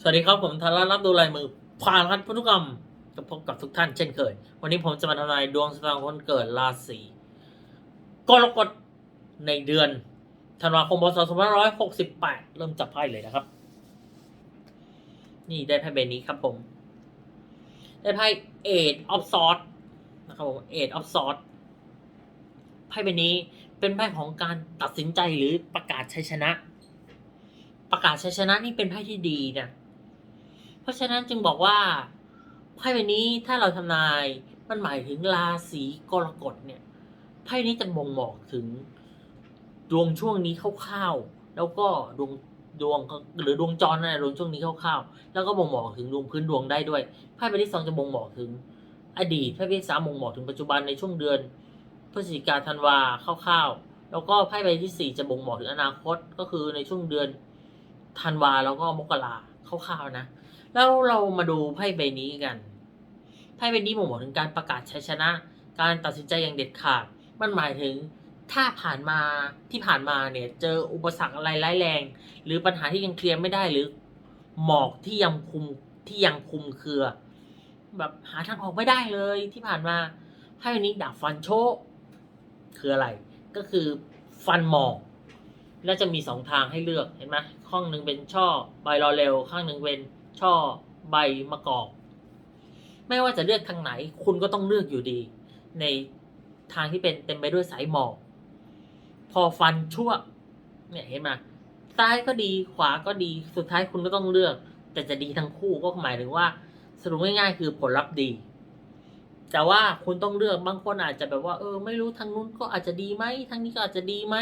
สวัสดีครับ ผมธารารับดูลายมือผ่านพันธุกรรมจะพบกับทุกท่านเช่นเคย วันนี้ผมจะมาทำนายดวงชะตาคนเกิดราศีกรกฎในเดือนธันวาคมพศ2568 เริ่มจับไพ่เลยนะครับ นี่ได้ไพ่ใบนี้ครับผม ได้ไพ่ Eight of Swords นะครับผม Eight of Swords ไพ่ใบนี้เป็นไพ่ของการตัดสินใจหรือประกาศชัยชนะ ประกาศชัยชนะนี่เป็นไพ่ที่ดีนะ เพราะฉะนั้นจึงบอกว่าไพ่ใบนี้ถ้าเราทำนายมันหมายถึงราศีกรกฎเนี่ยไพ่นี้จะบ่งบอกถึงดวงช่วงนี้คร่าวๆแล้วก็ดวงดวงหรือดวงจรนะดวงช่วงนี้คร่าวๆแล้วก็บ่งบอกถึงดวงพื้นดวงได้ด้วยไพ่ใบที่สองจะบ่งบอกถึง อดีตไพ่ใบที่สามบ่งบอกถึงปัจจุบันในช่วงเดือนพฤศจิกาธันวาคร่าวๆแล้วก็ไพ่ใบที่สี่จะบ่งบอกถึงอนาคตก็คือในช่วงเดือนธันวาแล้วก็มกราคร่าวๆนะ แล้วเรามาดูไพ่ใบนี้กันไพ่ใบนี้ผมบอกถึงการประกาศชัยชนะ การตัดสินใจอย่างเด็ดขาด มันหมายถึงถ้าผ่านมาที่ผ่านมาเนี่ยเจออุปสรรคอะไรร้ายแรง หรือปัญหาที่ยังเคลียร์ไม่ได้หรือ หมอกที่ยังคุมที่ยังคุมเครือ แบบหาทางออกไม่ได้เลยที่ผ่านมาไพ่ใบนี้ดาบฟันโชคคืออะไร ก็คือฟันหมอกแล้วจะมีสองทางให้เลือกเห็นไหมข้างหนึ่งเป็นช่อใบรอเร็วข้างหนึ่งเป็น ช่อใบมะกอก ไม่ว่าจะเลือกทางไหน คุณก็ต้องเลือกอยู่ดี ในทางที่เป็นเต็มไปด้วยสายหมอก พอฟันชั่ว เนี่ยเห็นไหมซ้ายก็ดีขวาก็ดีสุดท้ายคุณก็ต้องเลือก แต่จะดีทั้งคู่ก็หมายถึงว่า สรุปง่ายๆคือผลลัพธ์ดี แต่ว่าคุณต้องเลือกบางคนอาจจะแบบว่า เออ ไม่รู้ทางนู้นก็อาจจะดีไหมทางนี้ก็อาจจะดีไหม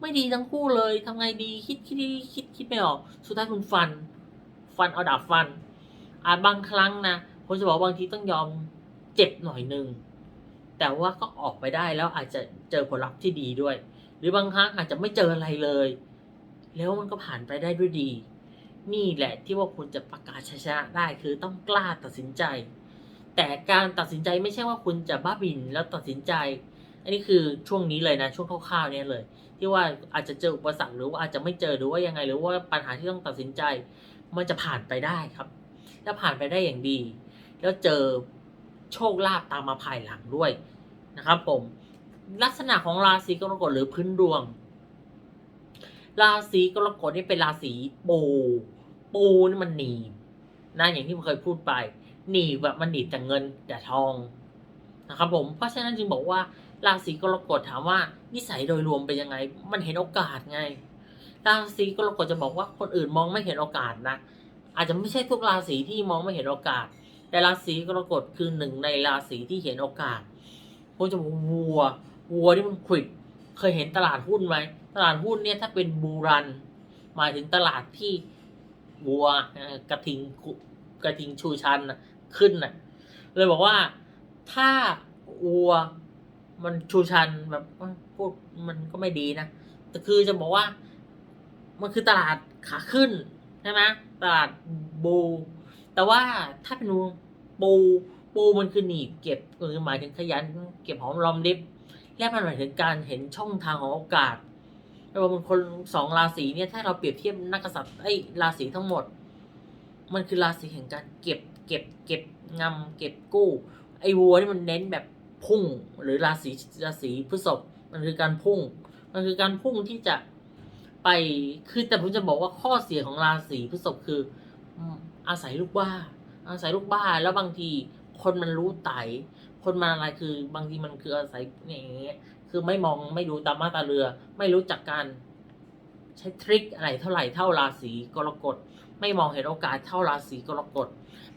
ไม่ดีทั้งคู่เลยทำไงดีคิดคิดคิดคิดไม่ออก สุดท้ายคุณฟัน ฟันเอาดาบฟัน อาจบางครั้งนะผมจะบอกบางทีต้องยอมเจ็บหน่อยหนึ่งแต่ว่าก็ออกไปได้แล้วอาจจะเจอผลลัพธ์ที่ดีด้วย หรือบางครั้งอาจจะไม่เจออะไรเลย แล้วมันก็ผ่านไปได้ด้วยดี นี่แหละที่ว่าคุณจะประกาศชัยชนะได้คือต้องกล้าตัดสินใจ แต่การตัดสินใจไม่ใช่ว่าคุณจะบ้าบินแล้วตัดสินใจ อันนี้คือช่วงนี้เลยนะช่วงคร่าวๆเนี่ยเลย ที่ว่าอาจจะเจออุปสรรคหรือว่าอาจจะไม่เจอหรือว่ายังไงหรือว่าปัญหาที่ต้องตัดสินใจ มันจะผ่านไปได้ครับแล้วผ่านไปได้อย่างดี แล้วเจอโชคลาภตามมาภายหลังด้วยนะครับ ผมลักษณะของราศีกรกฎหรือพื้นดวง ราศีกรกฎนี่เป็นราศีปู ปูนี่มันหนีบนะอย่างที่ผมเคยพูดไป หนีบแบบมันหนีบแต่เงินแต่ทองนะครับ ผมเพราะฉะนั้นจึงบอกว่าราศีกรกฎถามว่านิสัยโดยรวมเป็นยังไง มันเห็นโอกาสไง ราศีกรกฎจะบอกว่าคนอื่นมองไม่เห็นโอกาสนะ อาจจะไม่ใช่ทุกราศีที่มองไม่เห็นโอกาส แต่ราศีกรกฎคือหนึ่งในราศีที่เห็นโอกาสผมจะบอกวัว วัวที่มันขวิดเคยเห็นตลาดหุ้นไหมตลาดหุ้นเนี่ยถ้าเป็นบูรัน หมายถึงตลาดที่วัวกระทิงกระทิงชูชันขึ้นน่ะเลยบอกว่าถ้าวัวมันชูชันแบบพูดมันก็ไม่ดีนะแต่คือจะบอกว่า มันคือตลาดขาขึ้นใช่ไหมตลาดบูแต่ว่าถ้าเป็นปูปูมันคือหนีบเก็บคือหมายถึงขยันเก็บหอมรอมริบและมันหมายถึงการเห็นช่องทางของโอกาสแต่ว่ามันคนสองราศีเนี่ยถ้าเราเปรียบเทียบนักกษัตริย์ไอ้ราศีทั้งหมด มันคือราศีแห่งการเก็บเก็บเก็บงำเก็บกู้ ไอ้วัวนี่มันเน้นแบบพุ่ง หรือราศีราศีพฤษภมันคือการพุ่ง มันคือการพุ่งที่จะ ไปคือแต่ผมจะบอกว่าข้อเสียของราศีพฤษภคืออาศัยลูกบ้า อาศัยลูกบ้าแล้วบางทีคนมันรู้ไตคนมันอะไรคือบางทีมันคืออาศัยอย่างเงี้ยคือไม่มองไม่ดูตามมาตาเรือ ไม่รู้จักการใช้ทริคอะไรเท่าไหร่เท่าราศีกรกฎไม่มองเห็นโอกาสเท่าราศีกรกฎ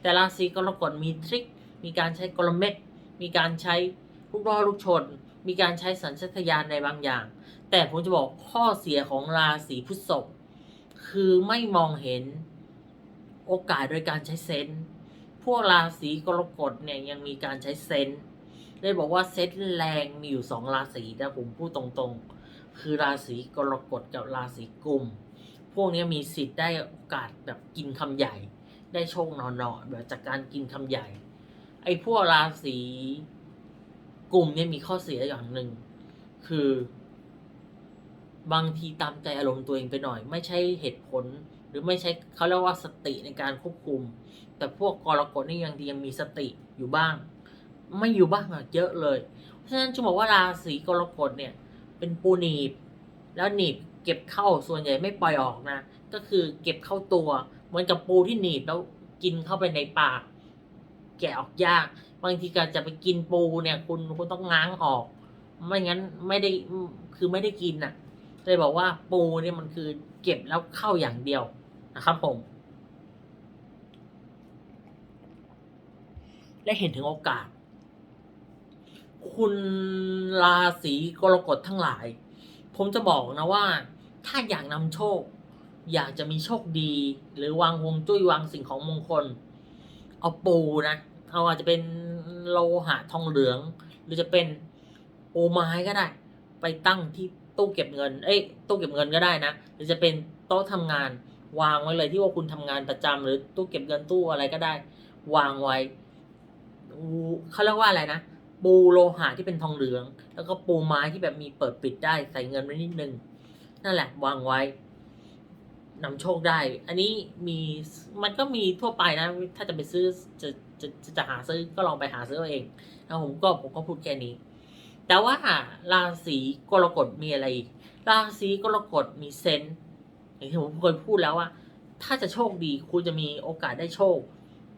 แต่ราศีกรกฎมีทริคมีการใช้กลเม็ดมีการใช้ลูกล่อลูกชน มีการใช้สัญชาตญาณในบางอย่าง แต่ผมจะบอกข้อเสียของราศีพฤษภคือไม่มองเห็นโอกาสโดยการใช้เซนส์พวกราศีกรกฎเนี่ยยังมีการใช้เซนส์เลยบอกว่าเซนส์แรงมีอยู่สองราศีนะผมพูดตรงๆ คือราศีกรกฎกับราศีกุม พวกนี้มีสิทธิ์ได้โอกาสแบบกินคำใหญ่ ได้โชคนอนๆแบบจากการกินคำใหญ่ ไอ้พวกราศีกลุ่มเนี่ยมีข้อเสียอย่างหนึ่งคือ บางทีตามใจอารมณ์ตัวเองไปหน่อย ไม่ใช่เหตุผล หรือไม่ใช้เขาเรียกว่าสติในการควบคุม แต่พวกกรกฎนี่ยังยังมีสติอยู่บ้าง ไม่อยู่บ้างอะเยอะเลย เพราะฉะนั้นจะบอกว่าราศีกรกฎเนี่ย เป็นปูหนีบ แล้วหนีบเก็บเข้าส่วนใหญ่ไม่ปล่อยออกนะ ก็คือเก็บเข้าตัว เหมือนกับปูที่หนีบแล้วกินเข้าไปในปาก แกะออกยากบางทีการจะไปกินปูเนี่ย คุณคุณต้องง้างออก ไม่งั้นไม่ได้คือไม่ได้กินน่ะ เลยบอกว่าปูเนี่ยมันคือเก็บแล้วเข้าอย่างเดียวนะครับผม และเห็นถึงโอกาส คุณราศีกรกฎทั้งหลาย ผมจะบอกนะว่า ถ้าอยากนำโชค อยากจะมีโชคดี หรือวางวงจุ้ยวางสิ่งของมงคล เอาปูนะ เอาอาจจะเป็นโลหะทองเหลือง หรือจะเป็นปูไม้ก็ได้ ไปตั้งที่ ตู้เก็บเงิน เอ้ยตู้เก็บเงินก็ได้นะ หรือจะเป็นโต๊ะทำงาน วางไว้เลยที่ว่าคุณทำงานประจำหรือตู้เก็บเงินตู้อะไรก็ได้ วางไว้เขาเรียกว่าอะไรนะ ปูโลหะที่เป็นทองเหลือง แล้วก็ปูไม้ที่แบบมีเปิดปิดได้ใส่เงินไว้นิดนึง นั่นแหละ วางไว้นำโชคได้ อันนี้มีมันก็มีทั่วไปนะ ถ้าจะไปซื้อจะจะจะจะหาซื้อก็ลองไปหาซื้อเองนะผมก็ผมก็พูดแค่นี้ แต่ว่าราศีกรกฎมีอะไรอีกราศีกรกฎมีเซนส์อย่างที่ผมเคยพูดแล้วว่า ถ้าจะโชคดีคุณจะมีโอกาสได้โชค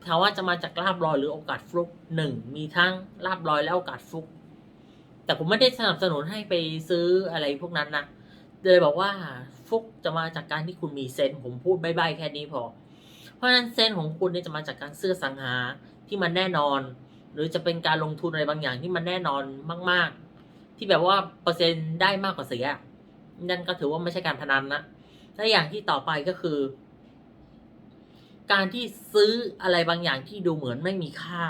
ถามว่าจะมาจากลาบลอยหรือโอกาสฟลุกหนึ่งมีทั้งลาบลอยและโอกาสฟลุก แต่ผมไม่ได้สนับสนุนให้ไปซื้ออะไรพวกนั้นนะเลยบอกว่าฟุกจะมาจากการที่คุณมีเซนผมพูดใบ้ๆแค่นี้พอ เพราะฉะนั้นเซนของคุณเนี่ยจะมาจากการซื้อสังหาที่มันแน่นอน หรือจะเป็นการลงทุนอะไรบางอย่างที่มันแน่นอนมาก ๆ ที่แบบว่าเปอร์เซ็นต์ได้มากกว่าเสียนั่นก็ถือว่าไม่ใช่การพนันนะและอย่างที่ต่อไปก็คือ การที่ซื้ออะไรบางอย่างที่ดูเหมือนไม่มีค่า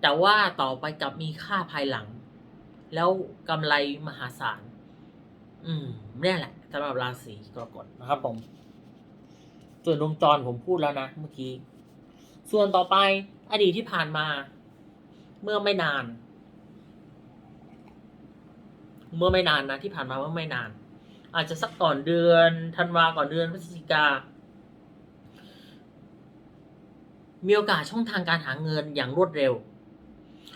แต่ว่าต่อไปกลับมีค่าภายหลัง แล้วกำไรมหาศาล อืมนี่แหละสำหรับราศีกรกฎนะครับผมส่วนดวงจรผมพูดแล้วนะเมื่อกี้ ส่วนต่อไป อดีตที่ผ่านมา เมื่อไม่นาน เมื่อไม่นานนะที่ผ่านมาเมื่อไม่นาน อาจจะสักก่อนเดือนธันวาก่อนเดือนพฤศจิกา มีโอกาสช่องทางการหาเงินอย่างรวดเร็ว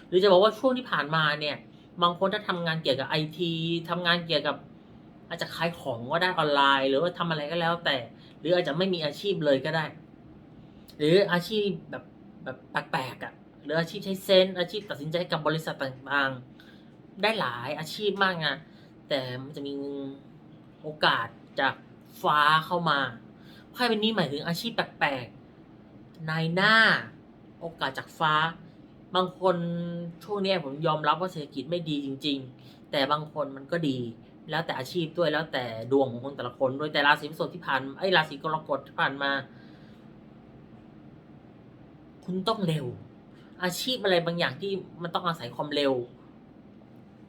หรือจะบอกว่าช่วงที่ผ่านมาเนี่ยบางคนถ้าทำงานเกี่ยวกับไอทีทำงานเกี่ยวกับอาจจะขายของก็ได้ออนไลน์ หรือว่าทำอะไรก็แล้วแต่ หรืออาจจะไม่มีอาชีพเลยก็ได้ หรืออาชีพแบบ แบบแปลกๆอะ่ะหรืออาชีพใช้เซนอาชีพตัดสินใจกับบริษัทต่างๆ ได้หลายอาชีพมากนะแต่มันจะมีโอกาสจากฟ้าเข้ามาไพ่ใบนี้หมายถึงอาชีพแปลกๆนายหน้า โอกาสจากฟ้า บางคนช่วงนี้ผมยอมรับว่าเศรษฐกิจไม่ดีจริง ๆ แต่บางคนมันก็ดี แล้วแต่อาชีพด้วยแล้วแต่ดวงของคนแต่ละคน โดยแต่ราศีพฤษภที่ผ่านไอ้ราศีกรกฎที่ผ่านมา คุณต้องเร็ว อาชีพอะไรบางอย่างที่มันต้องอาศัยความเร็ว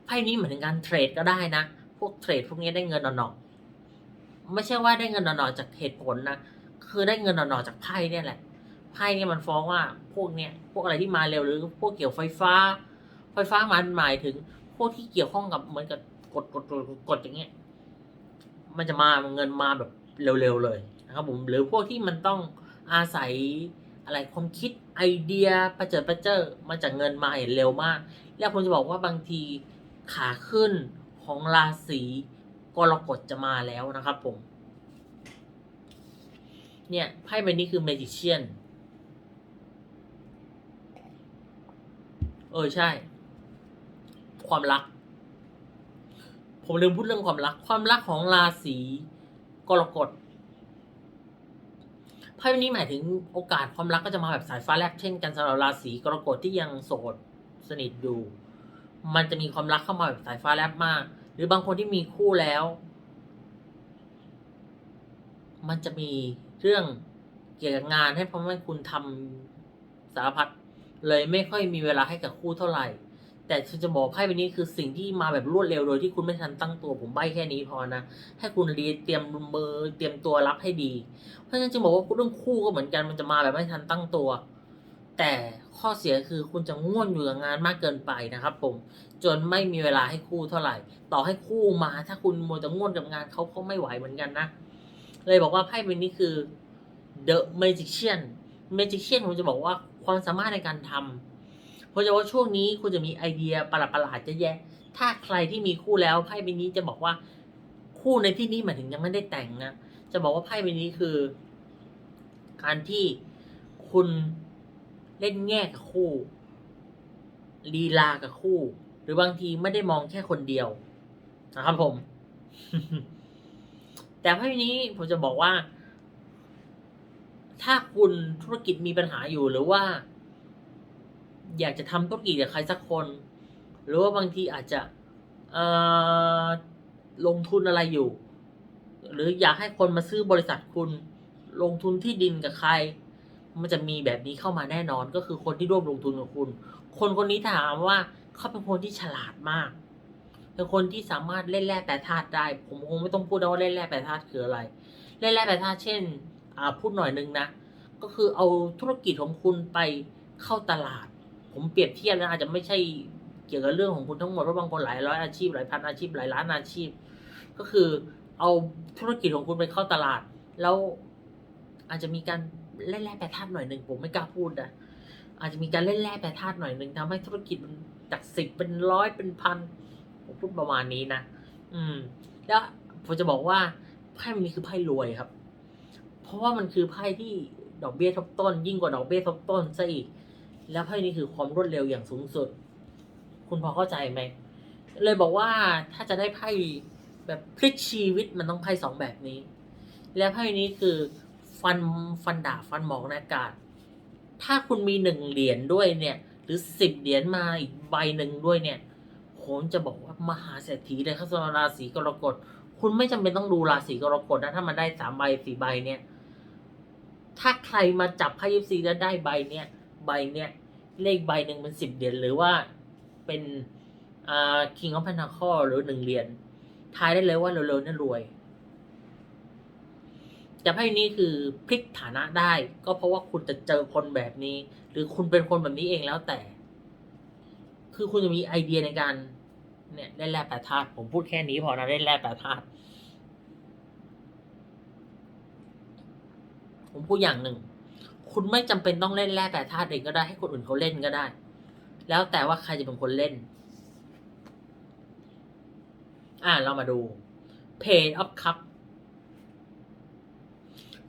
ไพ่นี้เหมือนการเทรดก็ได้นะ พวกเทรดพวกนี้ได้เงินหนอๆไม่ใช่ว่าได้เงินหนอๆจากเหตุผลนะคือได้เงินหนอๆจากไพ่เนี่ยแหละไพ่เนี่ยมันฟ้องว่าพวกเนี้ยพวกอะไรที่มาเร็วหรือพวกเกี่ยวไฟฟ้า ไฟฟ้ามันหมายถึง พวกที่เกี่ยวข้องกับเหมือนกับกดกดกดกดกดอย่างเงี้ยมันจะมาเงินมาแบบเร็วๆเลยนะครับผมหรือพวกที่มันต้องอาศัย อะไรความคิดไอเดียประเจิดประเจิดมาจากเงินมาเร็วมาก แล้วผมจะบอกว่าบางทีขาขึ้นของราศีกรกฎจะมาแล้วนะครับผม เนี่ยไพ่ใบนี้คือ Magician เออใช่ ความรัก ผมลืมพูดเรื่องความรัก ความรักของราศีกรกฎ ไพ่ใบนี้หมายถึงโอกาสความรักก็จะมาแบบสายฟ้าแลบเช่นกันสำหรับราศีกรกฎที่ยังโสดสนิทอยู่ มันจะมีความรักเข้ามาแบบสายฟ้าแลบมาก หรือบางคนที่มีคู่แล้ว มันจะมีเรื่องเกี่ยวกับงานให้พราะว่คุณทำสารพัดเลยไม่ค่อยมีเวลาให้กับคู่เท่าไหร่ แต่จะบอกไพ่ใบนี้คือสิ่งที่มาแบบรวดเร็วโดยที่คุณไม่ทันตั้งตัวผมใบแค่นี้พอนะ ให้คุณรีเตรียมมือเตรียมตัวรับให้ดี เพราะฉะนั้นจะบอกว่าเรื่องคู่ก็เหมือนกันมันจะมาแบบไม่ทันตั้งตัว แต่ข้อเสียคือคุณจะง่วนอยู่กับงานมากเกินไปนะครับ ผม จนไม่มีเวลาให้คู่เท่าไหร่ ต่อให้คู่มาถ้าคุณมัวจะง่วนกับงานเขาก็ไม่ไหวเหมือนกันนะ เลยบอกว่าไพ่ใบนี้คือ The Magician Magician ผมจะบอกว่าความสามารถในการทำผมจะว่าช่วงนี้คุณจะมีไอเดียประหลาดๆเยอะแยะถ้าใครที่มีคู่แล้วไพ่ใบนี้จะบอกว่าคู่ในที่นี้หมายถึงยังไม่ได้แต่งนะจะบอกว่าไพ่ใบนี้คือ การที่คุณเล่นแง่กับคู่ลีลากับคู่ หรือบางทีไม่ได้มองแค่คนเดียวนะครับผม แต่ไพ่ใบนี้ผมจะบอกว่า ถ้าคุณธุรกิจมีปัญหาอยู่หรือว่า อยากจะทำธุรกิจกับใครสักคน หรือว่าบางทีอาจจะเอ่อลงทุนอะไรอยู่ หรืออยากให้คนมาซื้อบริษัทคุณลงทุนที่ดินกับใคร มันจะมีแบบนี้เข้ามาแน่นอนก็คือคนที่ร่วมลงทุนกับคุณ คนคนนี้ถามว่าเขาเป็นคนที่ฉลาดมากเป็นคนที่สามารถเล่นแร่แปรธาตุได้ ผมคงไม่ต้องพูดว่าเล่นแร่แปรธาตุคืออะไร เล่นแร่แปรธาตุเช่นอ่าพูดหน่อยนึงนะ ก็คือเอาธุรกิจของคุณไปเข้าตลาด ผมเปรียบเทียบนะอาจจะไม่ใช่เกี่ยวกับเรื่องของคุณทั้งหมดเพราะบางคนหลายร้อยอาชีพหลายพันอาชีพหลายล้านอาชีพ ก็คือเอาธุรกิจของคุณไปเข้าตลาด แล้วอาจจะมีการเล่นแร่แปรธาตุหน่อยหนึ่งผมไม่กล้าพูดนะอาจจะมีการเล่นแร่แปรธาตุหน่อยหนึ่งทำให้ธุรกิจมันจากสิบเป็นร้อยเป็นพันผมพูดประมาณนี้นะอืม แล้วผมจะบอกว่าไพ่ใบนี้คือไพ่รวยครับ เพราะว่ามันคือไพ่ที่ดอกเบี้ยทบต้น ยิ่งกว่าดอกเบี้ยทบต้นซะอีก แล้วไพ่นี้คือความรวดเร็วอย่างสูงสุด คุณพอเข้าใจไหม เลยบอกว่าถ้าจะได้ไพ่แบบพลิกชีวิตมันต้องไพ่สองแบบนี้ แล้วไพ่นี้คือฟันฟันดาบฟันหมองในอากาศ ถ้าคุณมีหนึ่งเหรียญด้วยเนี่ย หรือสิบเหรียญมาอีกใบหนึ่งด้วยเนี่ยผมจะบอกว่ามหาเศรษฐีเลยครับสำหรับราศีกรกฎคุณไม่จำเป็นต้องดูราศีกรกฎนะถ้ามันได้สามใบสี่ใบเนี่ย ถ้าใครมาจับไพ่ยิปซีแล้วได้ใบเนี่ย ใบเนี่ยเลขใบหนึ่งเป็นสิบเหรียญหรือว่าเป็นอ่า King of Pentacle หรือหนึ่งเหรียญทายได้เลยว่าเร็วๆนั่นรวย แต่ไพ่นี้คือพลิกฐานะได้ ก็เพราะว่าคุณจะเจอคนแบบนี้ หรือคุณเป็นคนแบบนี้เองแล้วแต่ คือคุณจะมีไอเดียในการเนี่ยเล่นแร่แปรธาตุผมพูดแค่นี้พอนะเล่นแร่แปรธาตุผมพูดอย่างหนึ่ง คุณไม่จำเป็นต้องเล่นแร่แปรธาตุเองก็ได้ให้คนอื่นเขาเล่นก็ได้ แล้วแต่ว่าใครจะเป็นคนเล่น อ่าเรามาดู Page of Cup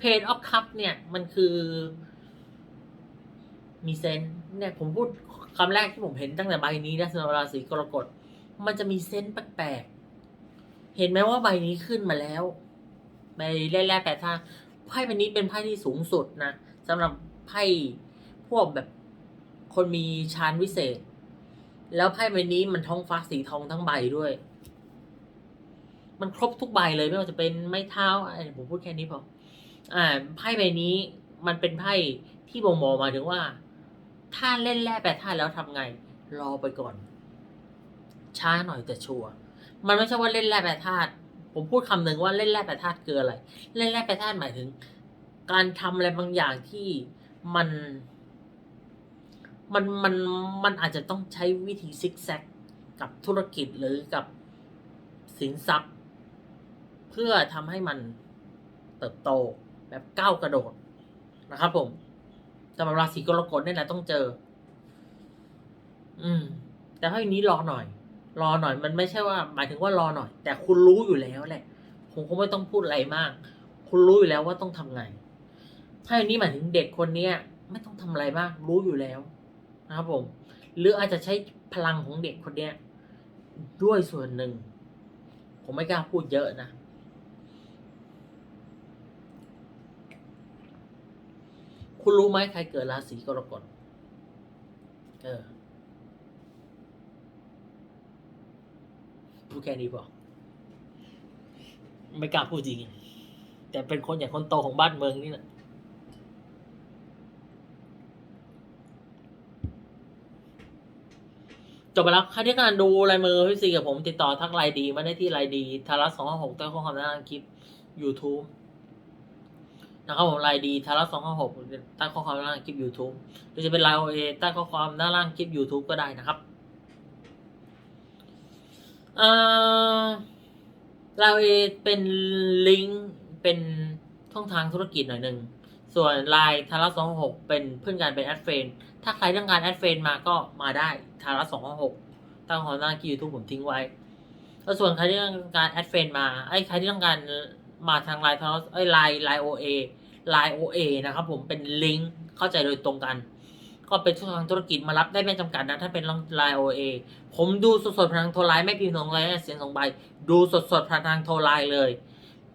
Page of Cup เนี่ย มันคือ มีเซนเนี่ย ผมพูดคำแรกที่ผมเห็นตั้งแต่ใบนี้นะสำหรับราศีกรกฎมันจะมีเซนแปลกๆเห็นไหมว่าใบนี้ขึ้นมาแล้วใบแรกๆแปดท่าไพ่ใบนี้เป็นไพ่ที่สูงสุดนะ สำหรับไพ่พวกแบบคนมีชานวิเศษ แล้วไพ่ใบนี้มันท้องฟ้าสีทองทั้งใบด้วย มันครบทุกใบเลยไม่ว่าจะเป็นไม้เท้าอะไรผมพูดแค่นี้พออ่าไพ่ใบนี้มันเป็นไพ่ที่บ่งบอกมาถึงว่า ถ้าเล่นแร่แปดท่าตุแล้วทำไง รอไปก่อน ช้าหน่อยแต่ชัวร์มันไม่ใช่ว่าเล่นแร่แปรธาตุผมพูดคำหนึ่งว่าเล่นแร่แปรธาตุคืออะไร เล่นแร่แปรธาตุหมายถึง การทำอะไรบางอย่างที่มันมันมันมันอาจจะต้องใช้วิธีซิกแซกกับธุรกิจหรือกับสินทรัพย์ เพื่อทำให้มันเติบโตแบบก้าวกระโดดนะครับผมสำหรับราศีกรกฎนี่ยนะต้องเจอ อืม แต่ถ้าอย่างนี้รอหน่อย รอหน่อย มันไม่ใช่ว่า หมายถึงว่ารอหน่อย แต่คุณรู้อยู่แล้วแหละ ผมคงไม่ต้องพูดอะไรมาก คุณรู้อยู่แล้วว่าต้องทำไง ถ้าอย่างนี้หมายถึงเด็กคนเนี้ยไม่ต้องทำอะไรมาก รู้อยู่แล้วนะครับผม หรืออาจจะใช้พลังของเด็กคนเนี้ยด้วยส่วนหนึ่ง ผมไม่กล้าพูดเยอะนะ คุณรู้ไหมใครเกิดราศีกรกฎเออพูดแค่นี้พอไม่กล้าพูดจริง แต่เป็นคนอย่างคนโตของบ้านเมืองนี่แหละ จบไปแล้วใครที่การดูลายมือพี่ซีกับผมติดต่อทักไลน์ดีมาได้ที่ไลน์ดีทารัสสองห้าหกใต้ข้อความด้านล่างคลิป YouTube นะครับผมไลน์ดีทารัสสองห้าหกใต้ข้อความด้านล่างคลิป YouTube หรือจะเป็นไลน์โอเอใต้ข้อความด้านล่างคลิป YouTube ก็ได้นะครับอ่าเราเอเป็นลิงก์เป็นช่องทางธุรกิจหน่อยหนึ่งส่วนไลน์ทาร่าสองหกเป็นเพื่อนกันเป็นแอดเฟน ถ้าใครต้องการแอดเฟนมาก็มาได้ทาร่าสองหกตั้งของหน้าคียูทูบผมทิ้งไว้แล้วส่วนใครที่ต้องการแอดเฟนมาไอ้ใครที่ต้องการมาทางไลน์ทาร่าไอ้ไลน์ไลน์โอเอไลน์โอเอนะครับผมเป็นลิงก์เข้าใจโดยตรงกัน ก็เป็นช่องทางธุรกิจมารับได้ไม่จำกัดนะ ถ้าเป็นไลน์โอเอผมดูสดๆผ่านทางโทรไลน์ไม่พิมพ์ส่งไลน์เสียงส่งใบ ดูสดๆผ่านทางโทรไลน์เลย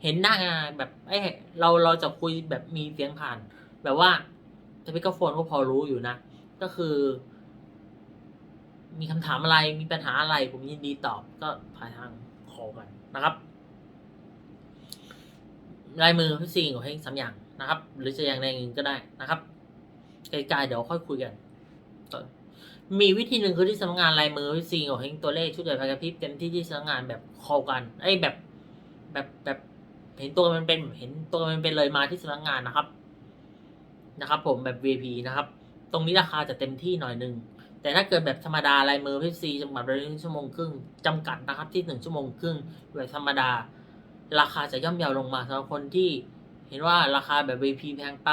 เห็นหน้างานแบบเอ้เราเราจะคุยแบบมีเสียงผ่าน แบบว่าสปีกเกอร์โฟนก็พอรู้อยู่นะ ก็คือ มีคำถามอะไรมีปัญหาอะไร ผมยินดีตอบก็ผ่านทางคอกันนะครับลายมือพี่ซีของเฮงสามอย่างนะครับ หรือจะอย่างใดอย่างหนึ่งก็ได้นะครับไกลๆเดี๋ยวค่อยคุยกันมีวิธีหนึ่งคือที่สำนักงานลายมือพี่ซีของเฮงตัวเลขชุดใหญ่ไฟกระพริบเต็มที่ที่สำนักงานแบบคอกันไอ้แบบแบบแบบเห็นตัวมันเป็นเห็นตัวมันเป็นเลยมาที่สำนักงานนะครับ นะครับ ผมแบบ VIP นะครับ ตรงนี้ราคาจะเต็มที่หน่อยหนึ่งแต่ถ้าเกิดแบบธรรมดาลายมือพีซีจำกัดไปหนึ่งชั่วโมงครึ่งจำกัดนะครับที่หนึ่งชั่วโมงครึ่งแบบธรรมดา ราคาจะย่อมเยาวลงมาสำหรับคนที่เห็นว่าราคาแบบ VP แพงไป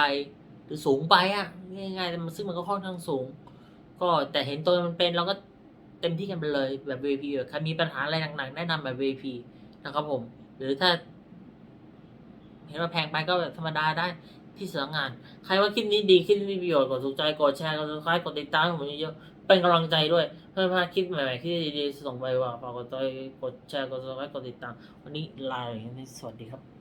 หรือสูงไปอะง่ายๆแต่มันซึ่งมันก็ค่อนข้างสูง ก็แต่เห็นตัวมันเป็นเราก็เต็มที่กันไปเลยแบบ VP ใครมีปัญหาอะไรหนักๆแนะนำแบบ VP นะครับผม หรือถ้า เห็นว่าแพงไปก็แบบธรรมดาได้ ที่สำนักงาน ใครว่าคลิปนี้ดีคลิปนี้มีประโยชน์กดถูกใจกดแชร์กด subscribe กดติดตามผมเยอะๆเป็นกำลังใจด้วยเพื่อไม่พลาดคลิปใหม่ๆที่ดีๆส่งไปว่าฝากกดใจกดแชร์กดคลายกดติดตาม วันนี้ลาไปอย่างนี้สวัสดีครับ